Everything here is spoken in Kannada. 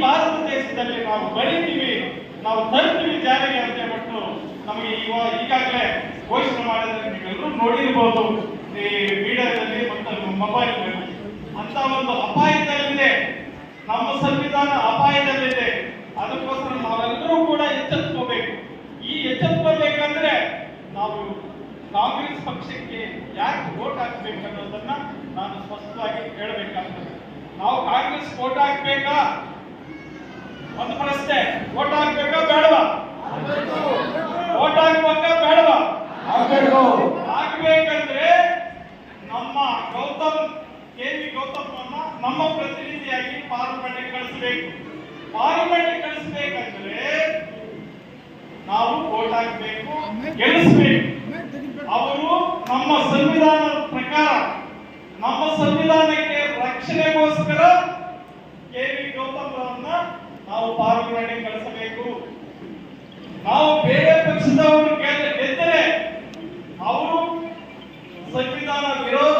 ದೇಶದಲ್ಲಿ ನಾವು ಬರೀತೀವಿ ನಾವು ತರ್ತೀವಿ ಜಾರಿಗೆ ಅಂತ ಹೇಳ್ಬಿಟ್ಟು ನಮಗೆ ಇವಾಗ ಈಗಾಗಲೇ ಘೋಷಣೆ ಮಾಡಿದ್ರೆ ನೀವೆಲ್ಲರೂ ನೋಡಿರ್ಬೋದು. ಈ ಮೀಡಿಯಾದಲ್ಲಿ ಮತ್ತು ಮೊಬೈಲ್ ಅಂತ ಒಂದು ಅಪಾಯದಲ್ಲಿದೆ. ನಮ್ಮ ಸಂವಿಧಾನ ಅಪಾಯದಲ್ಲಿದೆ. ಅದಕ್ಕೋಸ್ಕರ ನಾವೆಲ್ಲರೂ ಕೂಡ ಎಚ್ಚೆತ್ಕೋಬೇಕು ಈ ಎಚ್ಚೆತ್ಕೋಬೇಕಂದ್ರೆ ನಾವು ಕಾಂಗ್ರೆಸ್ ಪಕ್ಷಕ್ಕೆ ಯಾಕೆ ವೋಟ್ ಹಾಕ್ಬೇಕು ಅನ್ನೋದನ್ನ ನಾನು ಸ್ಪಷ್ಟವಾಗಿ ಹೇಳಬೇಕಾಗ್ತದೆ. ನಾವು ಕಾಂಗ್ರೆಸ್ ವೋಟ್ ಹಾಕ್ಬೇಕಾ? ಒಂದು ಪ್ರಶ್ನೆ. ಓಟ್ ಹಾಕ್ಬೇಕಾ ಬೇಡವಾ? ಓಟ್ ಹಾಕ್ಬೇಕಾ ಬೇಡವಾ? ಹಾಕ್ಬೇಕಂದ್ರೆ ನಮ್ಮ ಗೌತಮ್ ಕೆ ವಿ ಗೌತಮ್ ನಮ್ಮ ಪ್ರತಿನಿಧಿಯಾಗಿ ಪಾರ್ಲಿಮೆಂಟ್ ಕಳಿಸಬೇಕು. ಪಾರ್ಲಿಮೆಂಟ್ ಕಳಿಸ್ಬೇಕಂದ್ರೆ ನಾವು ಓಟ್ ಹಾಕ್ಬೇಕು ಗೆಲ್ಲಿಸ್ಬೇಕು. ಅವರು ನಮ್ಮ ಸಂವಿಧಾನದ ಪ್ರಕಾರ ನಮ್ಮ ಸಂವಿಧಾನಕ್ಕೆ ರಕ್ಷಣೆಗೋಸ್ಕರ ಪಾರುಗಳನ್ನೇ ಕಳಿಸಬೇಕು. ನಾವು ಬೇರೆ ಪಕ್ಷದವರು ಗೆದ್ದರೆ ಅವರು ಸಂವಿಧಾನ ವಿರೋಧ